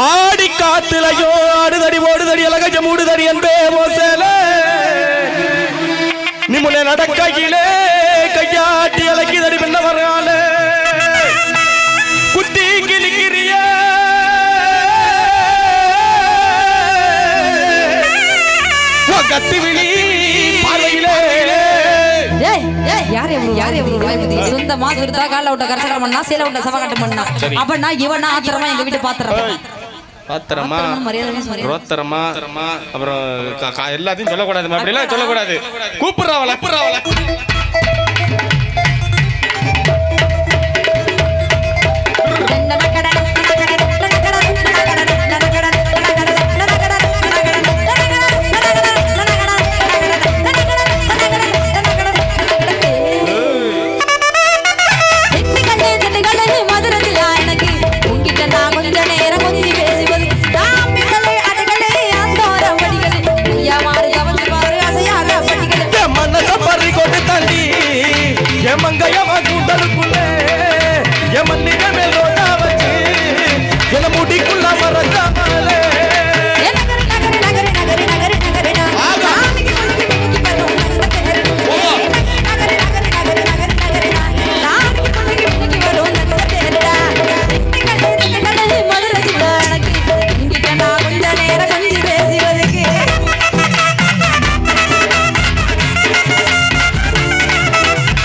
ஆடி காத்துலையோ ஆடுதடி ஓடுதடி அழகஜ மூடுதடி என்பே ஓசேல நிமுனை நடக்கையிலே கையாட்டி அழகிதடி பின்ன வரால குத்தி கிளிக்கிறிய கத்தி விழி பார்வையிலே ஏய் யார் எவ்வளவு யார் எவ்வளவு சொந்தமா சுருத்தா கால விட்ட கரசகரம் பண்ணா சேல விட்ட சவகாட்டம் பண்ணா. அப்ப நான் இவனா ஆத்திரமா எங்க வீட்டு பாத்திரம்? பாத்திரமா ரோத்தரமா அப்புறம் எல்லாத்தையும் சொல்லக்கூடாது அப்படிலாம் சொல்லக்கூடாது. கூப்பிடுறாவல கூப்பிடுறாவல பறி கூட்டல்